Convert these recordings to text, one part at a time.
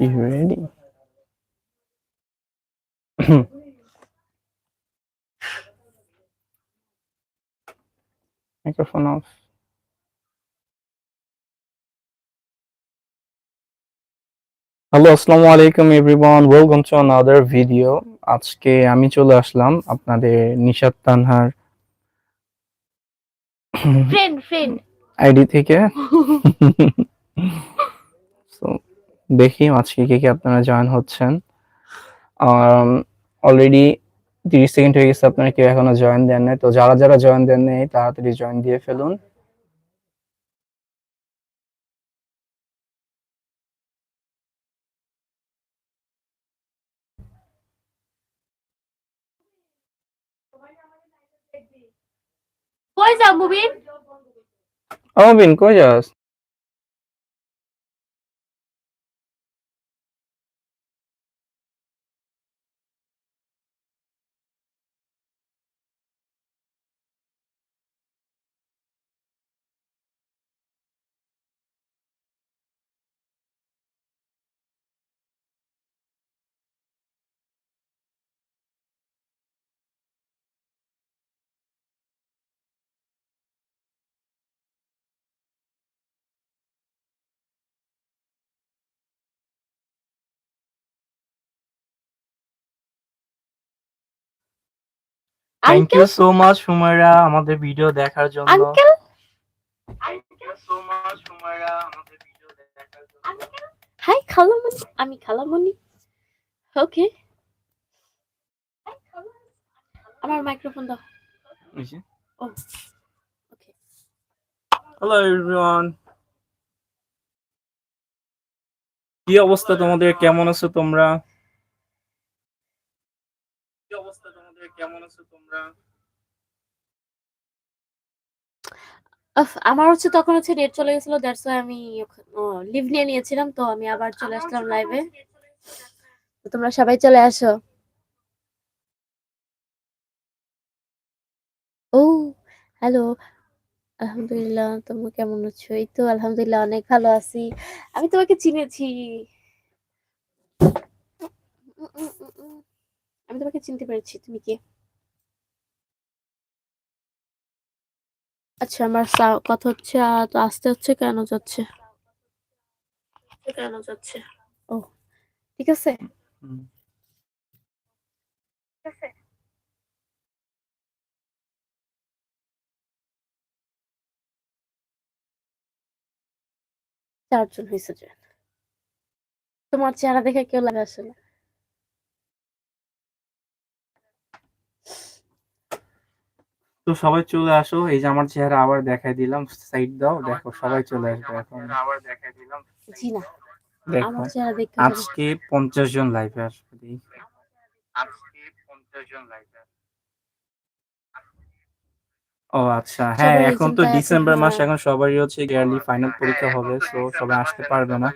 You ready? Microphone off. Hello আসসালামু আলাইকুম everyone welcome to another video আজকে আমি চলে আসলাম আপনাদের নিশাত তানহার ফ্রেন্ড ফ্রেন্ড আইডি থেকে? দেখি আজকে কে কে আপনারা জয়েন হচ্ছেন। অলরেডি তিরিশ সেকেন্ড হয়ে গেছে, আপনারা কেউ এখনও জয়েন দেন নাই। তো যারা যারা জয়েন দেন নেই, তাড়াতাড়ি জয়েন দিয়ে ফেলুন। কই যাও মুবিন? অমিন কই যাস? Thank you so much Sumaira আমাদের ভিডিও দেখার জন্য। Uncle thank you so much Sumaira আমাদের ভিডিও দেখার জন্য। হাই খালামণি আমি খালামণি ওকে আমার মাইক্রোফোন দাও। ও ওকে হ্যালো এভরিওয়ান কি অবস্থা তোমাদের? কেমন আছো তোমরা কি অবস্থা তোমাদের কেমন আছো তোমরা? আমার হচ্ছে তখন হচ্ছে নেট চলে গেছিল দ্যাটস ওয়াই আমি লিভ নিয়ে নিয়েছিলাম তো আমি আবার চলে আসলাম লাইভে তোমরা সবাই চলে আসো। ও হ্যালো আলহামদুলিল্লাহ তোমরা কেমন আছো? এই তো আলহামদুলিল্লাহ অনেক ভালো আছি। আমি তোমাকে চিনেছি। আমি তোমাকে চিনতে পেরেছি তুমি কে? আচ্ছা আমার সা- কথা হচ্ছে তো আসতে হচ্ছে কেন যাচ্ছে? কেন যাচ্ছে? ও ঠিক আছে। ঠিক আছে। চারজন হয়েছে তোমার চেহারা দেখে কেউ লাগে আসলে তো সবাই চলে আসো। এই যে আমার চেহারা আবার দেখাই দিলাম সাইড দাও দেখো সবাই চলে আসবে এখন। আবার দেখাই দিলাম জি না দেখো আজকে পঞ্চাশ জন লাইভে আসবে আজকে পঞ্চাশ জন লাইভে ও আচ্ছা হ্যাঁ এখন তো ডিসেম্বর মাস। এখন সবারই হচ্ছে ইয়ারলি ফাইনাল পরীক্ষা হবে তো সবাই আসতে পারবে না।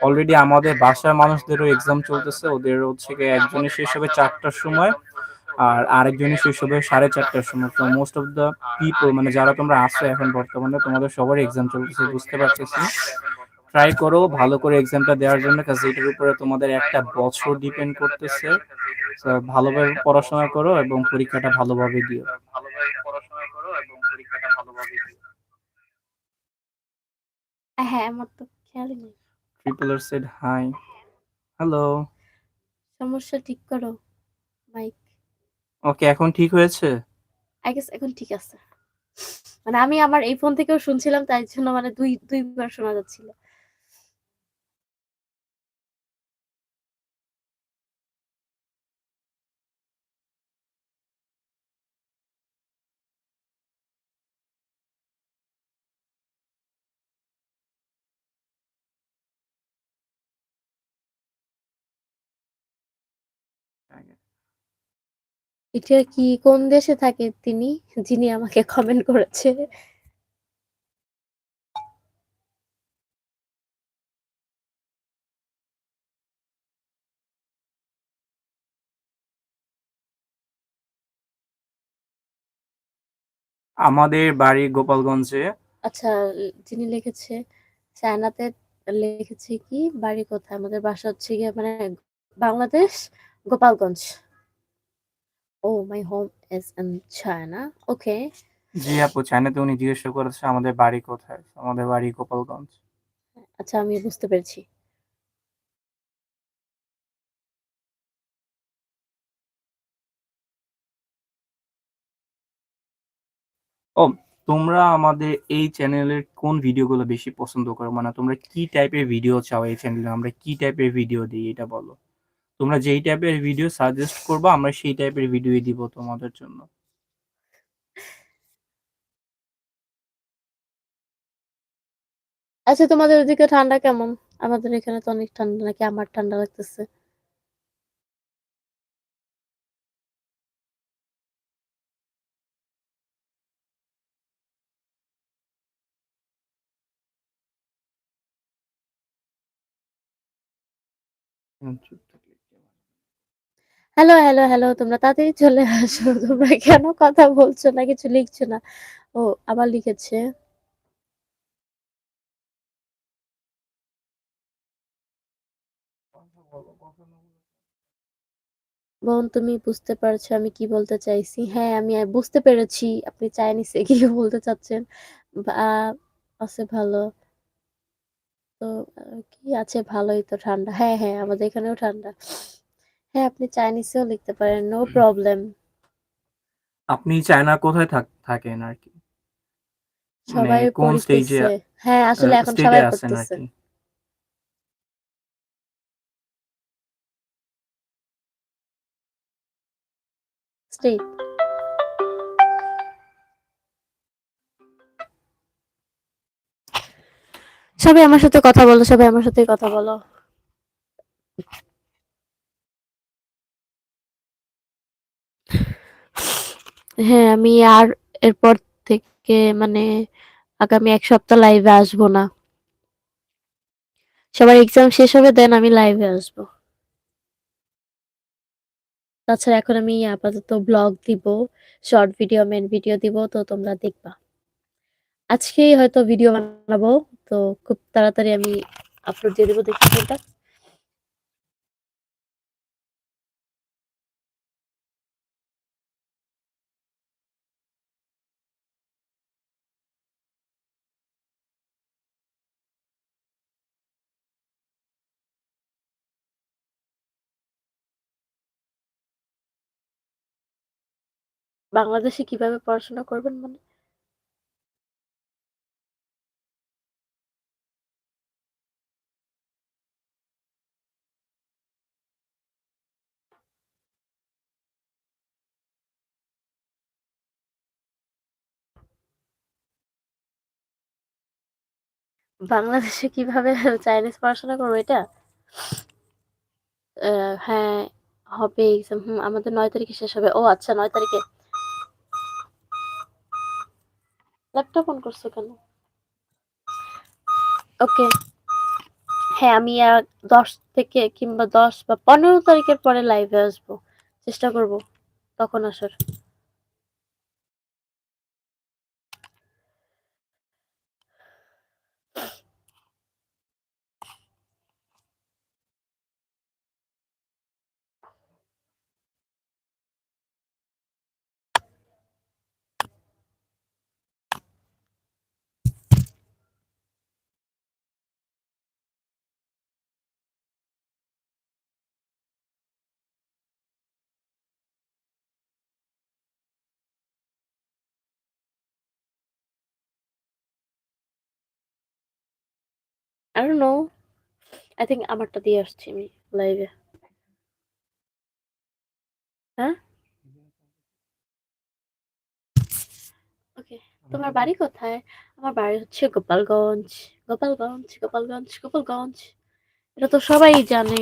অলরেডি আমাদের বাসার মানুষদেরও এক্সাম চলতেছে ওদের হচ্ছে একজনের শেষ হবে চারটার সময়। আর আরেকজনের শেষ হবে সাড়ে চারটার সময় তো মোস্ট অফ দ্য পিপল মানে যারা তোমরা আসছো এখন বর্তমানে তোমাদের সবারই এক্সাম চলতেছে বুঝতে পারতেছি। ট্রাই করো ভালো করে এক্সামটা দেওয়ার জন্য কাজ এটার উপরে তোমাদের একটা বছর ডিপেন্ড করতেছে। ভালোভাবে পড়াশোনা করো এবং পরীক্ষাটা ভালোভাবে দিও ভালোভাবে পড়াশোনা করো এবং পরীক্ষাটা ভালোভাবে দিও। হ্যাঁ আমার তো খেয়ালই নেই। ট্রিপলার সেড হাই হ্যালো সমস্যা ঠিক করো। মাইক ওকে, এখন ঠিক হয়েছে? আই গেস এখন ঠিক আছে। মানে আমি আমার এই ফোন থেকেও শুনছিলাম, তাই জন্য মানে দুই, দুইবার শোনা যাচ্ছিল। এটা কি কোন দেশে থাকে তিনি যিনি আমাকে কমেন্ট করেছে আমাদের বাড়ি গোপালগঞ্জে আচ্ছা যিনি লিখেছে চায়নাতে লিখেছে কি বাড়ি কোথায়? আমাদের বাসা হচ্ছে গিয়ে মানে Bangladesh, Gopalganj. Oh, my home is in China. Okay. জি আপু, চায়নাতে উনি জিজ্ঞাসা করেছে আমাদের বাড়ি কোথায়? আমাদের বাড়ি গোপালগঞ্জ। আচ্ছা আমি বুঝতে পেরেছি। ও তোমরা আমাদের এই চ্যানেলের কোন ভিডিওগুলো বেশি পছন্দ করো? মানে তোমরা কি টাইপের ভিডিও চাও এই চ্যানেলে? আমরা কি টাইপের ভিডিও দিই এটা বলো। তোমরা যেই টাইপের ভিডিও সাজেস্ট করবা আমরা সেই টাইপের ভিডিওই দিব তোমাদের জন্য। আচ্ছা তোমাদের ওদিকে ঠান্ডা কেমন? আমাদের এখানে তো অনেক ঠান্ডা নাকি আমার ঠান্ডা লাগতেছে? চুপ হবে? হ্যালো, হ্যালো, হ্যালো তোমরা তাড়াতাড়ি চলে আসো। তোমরা কেন কথা বলছো না, কিছু লিখছো না? ও আবার লিখেছে। বোন তুমি বুঝতে পারছ আমি কি বলতে চাইছি? হ্যাঁ, আমি বুঝতে পেরেছি আপনি চাইনিজে কি বলতে চাচ্ছেন। আছে ভালো। তো কি আছে ভালোই তো ঠান্ডা। হ্যাঁ, হ্যাঁ আমাদের এখানেও ঠান্ডা। হ্যাঁ, আপনি চাইনিজেও লিখতে পারেন। No problem. আপনি চায়নার কোথায় থাক থাকেন আরকি? মানে সবাই কোন স্টেজে পড়তেছে। হ্যাঁ, আসলে এখন সবাই আছেন পড়তেছে। আরকি? স্টেট। সবাই আমার সাথে কথা বলো, সবাই আমার সাথে কথা বলো। হ্যাঁ, আমি আর এরপর থেকে মানে আগামী এক সপ্তাহ লাইভে আসব না। সবার এক্সাম শেষ হবে দেন আমি লাইভে আসব। তাছাড়া এখন আমি আপাতত ব্লগ দিব, শর্ট ভিডিও, মেন ভিডিও দিব তো তোমরা দেখবা। আজকেই হয়তো ভিডিও বানাবো। তো খুব তাড়াতাড়ি আমি আপলোড দিয়ে দিব দেখি বাংলাদেশে কীভাবে পড়াশোনা করবেন মানে? বাংলাদেশে কীভাবে চাইনিজ পড়াশোনা করব এটা? হ্যাঁ, হবে এক্সাম। আমাদের নয় তারিখে শেষ হবে। ও আচ্ছা নয় তারিখে। ল্যাপটপ অন করছ কেন? ওকে। হ্যাঁ, আমি আর দশ থেকে কিংবা ১০ বা ১৫ তারিখের পরে লাইভে আসব। চেষ্টা করব তখন আসার। Don't know. I think আমারটা দিয়ে আসছি আমি লাইভে। হ্যাঁ? ওকে। তোমার বাড়ি কোথায়? আমার বাড়ি হচ্ছে গোপালগঞ্জ। গোপালগঞ্জ, গোপালগঞ্জ, গোপালগঞ্জ। এটা তো সবাই জানে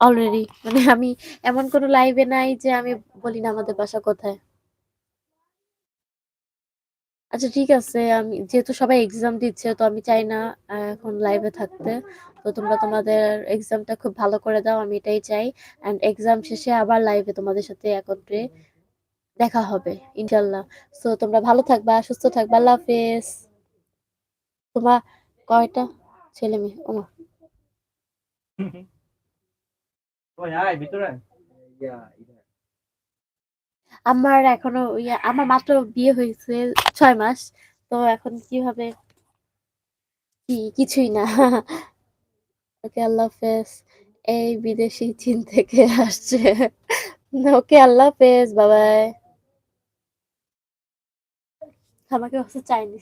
অলরেডি। মানে আমি এমন কোনো লাইভে নাই যে আমি বলি না আমাদের বাসা কোথায়। আচ্ছা ঠিক আছে। আমি যেহেতু সবাই এক্সাম দিচ্ছে তো আমি চাই না এখন লাইভে থাকতে। তো তোমরা তোমাদের এক্সামটা খুব ভালো করে দাও। আমি এটাই চাই। অ্যান্ড এক্সাম শেষে আবার লাইভে তোমাদের সাথে একত্রে দেখা হবে ইনশাআল্লাহ। সো তোমরা ভালো থাকবা, সুস্থ থাকবা। আল্লাহ হাফেজ। তোমার কয়টা ছেলে-মেয়ে? ওমা! ওই আয় ভিতরে। আমার এখনও আমার মাত্র বিয়ে হয়েছে ছয় মাস। তো এখন কীভাবে কি কিছুই না। ওকে আল্লাহ হাফেজ। এই বিদেশি চীন থেকে আসছে। ওকে আল্লাহ হাফেজ। Bye, bye. আমাকে হচ্ছে চাইনিজ।